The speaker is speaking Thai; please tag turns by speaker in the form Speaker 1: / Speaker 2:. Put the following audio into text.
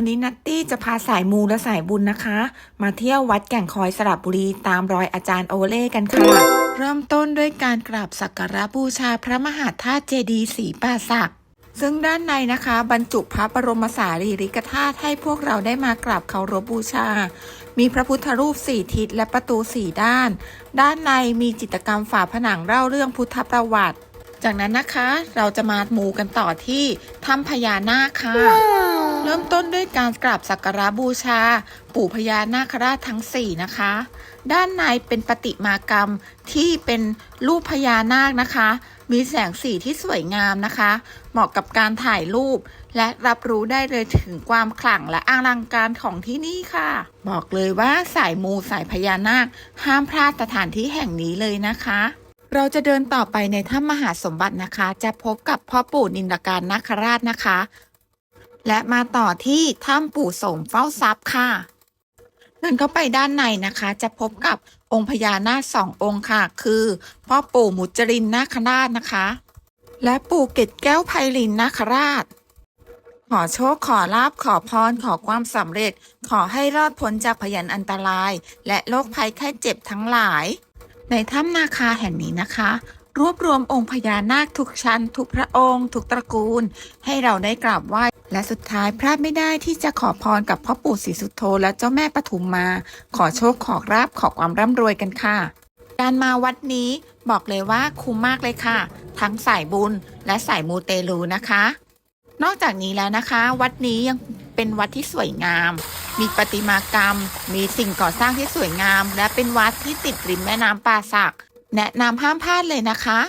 Speaker 1: วันนี้นัตตี้จะพาสายมูและสายบุญนะคะ มาเที่ยววัดแก่งคอยสระบุรีตามรอยอาจารย์โอเล่กันค่ะ เริ่มต้นด้วยการกราบสักการะบูชาพระมหาธาตุเจดีย์สีป่าศักดิ์ซึ่งด้านในนะคะ บรรจุพระบรมสารีริกธาตุให้พวกเราได้มากราบเคารพบูชา มีพระพุทธรูปสี่ทิศและประตูสี่ด้าน ด้านในมีจิตรกรรมฝาผนังเล่าเรื่องพุทธประวัติ จากนั้นนะคะเราจะมามูกันต่อที่ถ้ำพญานาคค่ะเริ่ม ต้นด้วยการกราบสักการะบูชา ปู่พญานาคราชทั้ง 4 นะคะ ด้านในเป็นปฏิมากรรมที่เป็นรูปพญานาคนะคะ มีแสงสีที่สวยงามนะคะ เหมาะกับการถ่ายรูป และรับรู้ได้เลยถึงความขลังและอลังการของที่นี่ค่ะ บอกเลยว่าสายมูสายพญานาค ห้ามพลาดสถานที่แห่งนี้เลยนะคะเราจะเดินต่อไปในถ้ำมหาสมบัตินะคะ จะพบกับพ่อปู่นินการนาคราชนะคะ และมาต่อที่ถ้ำปู่โสมเฝ้าทรัพย์ค่ะ เดินเข้าไปด้านในนะคะ จะพบกับองค์พญานาคสององค์ค่ะ คือพ่อปู่มุจรินนาคราชนะคะ และปู่เกตแก้วไพลินนาคราช ขอโชคขอลาบขอพรขอความสำเร็จ ขอให้รอดพ้นจากพยันอันตราย และโรคภัยไข้เจ็บทั้งหลาย ในถ้ำนาคาแห่งนี้นะคะ รวบรวมองค์พญานาคทุกชั้น ทุกพระองค์ ทุกตระกูล ให้เราได้กราบไหว้และสุดท้ายพลาดไม่ได้ที่จะขอพรกับพ่อปู่ศรีสุโธและเจ้าแม่ปทุมมา ขอโชคขอราบขอความร่ำรวยกันค่ะ การมาวัดนี้บอกเลยว่าคุ้มมากเลยค่ะ ทั้งสายบุญและสายมูเตลูนะคะ นอกจากนี้แล้วนะคะ วัดนี้ยังเป็นวัดที่สวยงาม มีประติมากรรม มีสิ่งก่อสร้างที่สวยงาม และเป็นวัดที่ติดริมแม่น้ำป่าสัก แนะนำห้ามพลาดเลยนะคะ